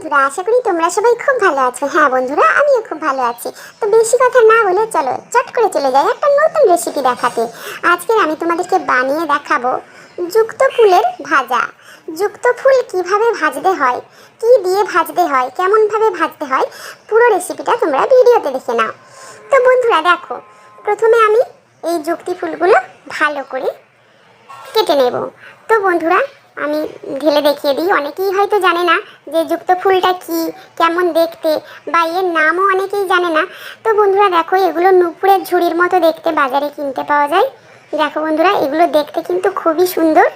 বন্ধুরা, আশা করি তোমরা সবাই খুব ভালো আছো। হ্যাঁ বন্ধুরা, আমিও খুব ভালো আছি। তো বেশি কথা না বলে চলো, চট করে চলে যাই একটা নতুন রেসিপি দেখাতে। আজকে আমি তোমাদেরকে বানিয়ে দেখাবো যুক্ত ফুলের ভাজা। যুক্ত ফুল কীভাবে ভাজতে হয়, কি দিয়ে ভাজতে হয়, কেমনভাবে ভাজতে হয়, পুরো রেসিপিটা তোমরা ভিডিওতে দেখে নাও। তো বন্ধুরা, দেখো, প্রথমে আমি এই যুক্তি ফুলগুলো ভালো করে কেটে নেব। তো বন্ধুরা আমি ঢেলে দেখিয়ে দিই। অনেকেই হয়তো জানে না যে যুক্ত ফুলটা কি, কেমন দেখতে, বা এর নামও অনেকেই জানে না। তো বন্ধুরা দেখো, এগুলো নুপুরের ঝুড়ির মতো দেখতে বাজারে কিনতে পাওয়া যায়। দেখো বন্ধুরা, এগুলো দেখতে কিন্তু খুবই সুন্দর।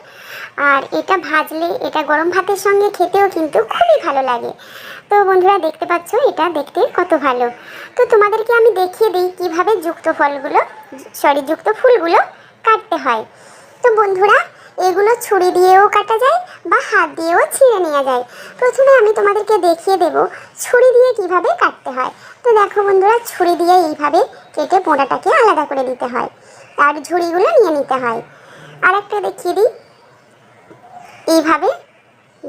আর এটা ভাজলে, এটা গরম ভাতের সঙ্গে খেতেও কিন্তু খুবই ভালো লাগে। তো বন্ধুরা, দেখতে পাচ্ছ, এটা দেখতে কত ভালো। তো তোমাদেরকে আমি দেখিয়ে দিই কীভাবে যুক্ত ফলগুলো, সরি, যুক্ত ফুলগুলো কাটতে হয়। তো বন্ধুরা এগুলো ছুরি দিয়েও কাটা যায় বা হাত দিয়েও ছিঁড়ে নেওয়া যায়। প্রথমে আমি তোমাদেরকে দেখিয়ে দেব ছুরি দিয়ে কীভাবে কাটতে হয়। তো দেখো বন্ধুরা, ছুরি দিয়ে এইভাবে কেটে পোড়াটাকে আলাদা করে দিতে হয় আর ঝুড়িগুলো নিয়ে নিতে হয়। আর একটা দেখিয়ে দিই। এইভাবে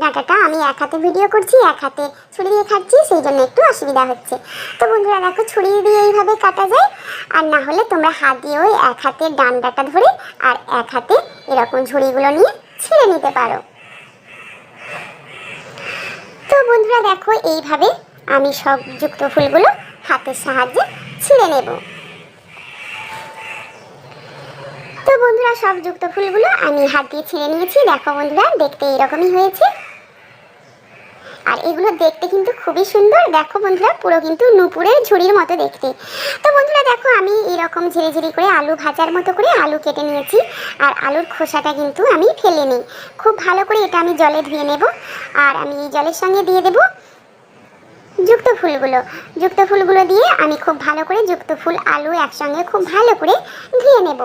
ডাটাটা আমি এক হাতে ভিডিও করছি, এক হাতে ছুরি দিয়ে খাচ্ছি, সেই জন্য একটু অসুবিধা হচ্ছে। তো বন্ধুরা, দেখো, ছুরি দিয়ে এইভাবে কাটা যায়, আর না হলে তোমরা হাত দিয়ে ওই এক হাতে ডান্ডাটা ধরে আর এক হাতে এরকম ঝুড়িগুলো নিয়ে ছিঁড়ে নিতে পারো। তো বন্ধুরা, দেখো, এইভাবে আমি সব যুক্ত ফুলগুলো হাতের সাহায্যে ছিঁড়ে নেব। তো বন্ধুরা, সব যুক্ত ফুলগুলো আমি হাত দিয়ে ছিঁড়ে নিয়েছি। দেখো বন্ধুরা, দেখতে এরকমই হয়েছে। আর এগুলো দেখতে কিন্তু খুবই সুন্দর। দেখো বন্ধুরা, পুরো কিন্তু নুপুরের ঝুড়ির মতো দেখতে। তো বন্ধুরা, দেখো আমি এরকম ঝিরি ঝিরি করে আলু ভাজার মতো করে আলু কেটে নিয়েছি। আর আলুর খোসাটা কিন্তু আমি ফেলে নিই খুব ভালো করে এটা আমি জলে ধুয়ে নেব। আর আমি এই জলের সঙ্গে দিয়ে দেব যুক্ত ফুলগুলো। যুক্ত ফুলগুলো দিয়ে আমি খুব ভালো করে যুক্ত ফুল, আলু একসঙ্গে খুব ভালো করে ধুয়ে নেব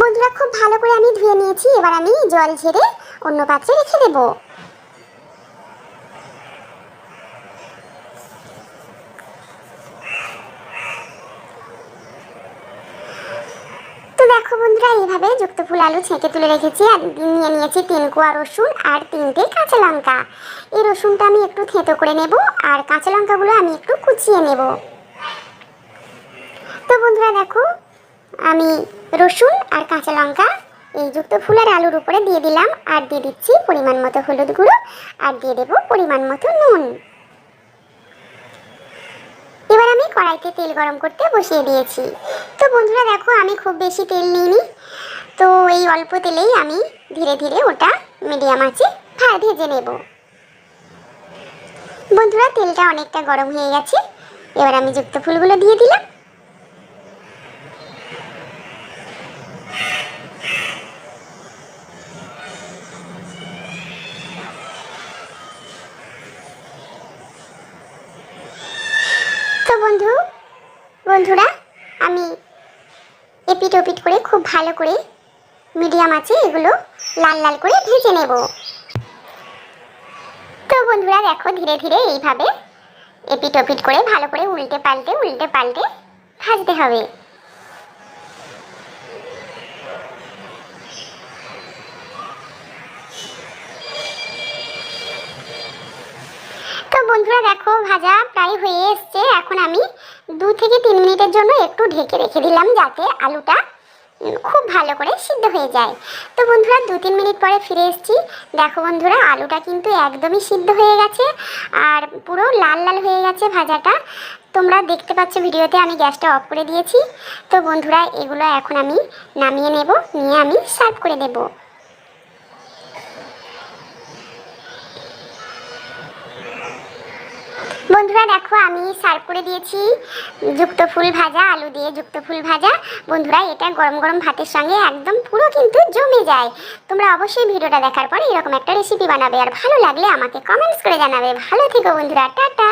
বন্ধুরা খুব ভালো করে আমি ধুয়ে নিয়েছি, এবার আমি জল ঝেড়ে অন্য পাত্রে রেখে দেব। তো দেখো বন্ধুরা, এইভাবে যুক্ত ফুল আলু ছেঁকে তুলে রেখেছি, আর নিয়ে নিয়েছি তিন কোয়া রসুন আর তিনটে কাঁচা লঙ্কা। এই রসুনটা আমি একটু থেঁতো করে নেব, আর কাঁচা লঙ্কাগুলো আমি একটু কুচিয়ে নেব। তো বন্ধুরা দেখো আমি রসুন আর কাঁচা লঙ্কা, এই যুক্ত ফুলের আলুর উপরে দিয়ে দিলাম আর দিয়ে দিচ্ছি পরিমাণ মতো হলুদ গুঁড়ো আর দিয়ে দেবো পরিমাণ মতো নুন। এবার আমি কড়াইতে তেল গরম করতে বসিয়ে দিয়েছি। তো বন্ধুরা দেখো, আমি খুব বেশি তেল নিইনি। তো এই অল্প তেলেই আমি ধীরে ধীরে ওটা মিডিয়াম আঁচে ভেজে নেব। বন্ধুরা, তেলটা অনেকটা গরম হয়ে গেছে। এবার আমি যুক্ত ফুলগুলো দিয়ে দিলাম। তো বন্ধু, বন্ধুরা, আমি এপিট ওপিট করে খুব ভালো করে মিডিয়াম আছে এগুলো লাল লাল করে ভেজে নেব। তো বন্ধুরা, দেখো ধীরে ধীরে এইভাবে এপিট ওপিট করে ভালো করে উল্টে পাল্টে উল্টে পাল্টে ভাজতে হবে। বন্ধুরা দেখো, ভাজা প্রায় হয়ে এসছে। এখন আমি দু থেকে তিন মিনিটের জন্য একটু ঢেকে রেখে দিলাম যাতে আলুটা খুব ভালো করে সিদ্ধ হয়ে যায়। তো বন্ধুরা, দু তিন মিনিট পরে ফিরে এসেছি। দেখো বন্ধুরা, আলুটা কিন্তু একদমই সিদ্ধ হয়ে গেছে আর পুরো লাল লাল হয়ে গেছে ভাজাটা। তোমরা দেখতে পাচ্ছ ভিডিওতে আমি গ্যাসটা অফ করে দিয়েছি। তো বন্ধুরা, এগুলো এখন আমি নামিয়ে নেব, নিয়ে আমি সার্ভ করে দেবো। বন্ধুরা দেখো, আমি সার্ভ করে দিয়েছি যুক্ত ফুল ভাজা, আলু দিয়ে যুক্ত ফুল ভাজা। বন্ধুরা, এটা গরম গরম ভাতের সঙ্গে একদম পুরো কিন্তু জমে যায়। তোমরা অবশ্যই ভিডিওটা দেখার পরে এরকম একটা রেসিপি বানাবে। আর ভালো লাগলে আমাকে কমেন্টস করে জানাবে। ভালো থেকো বন্ধুরা, টাটা।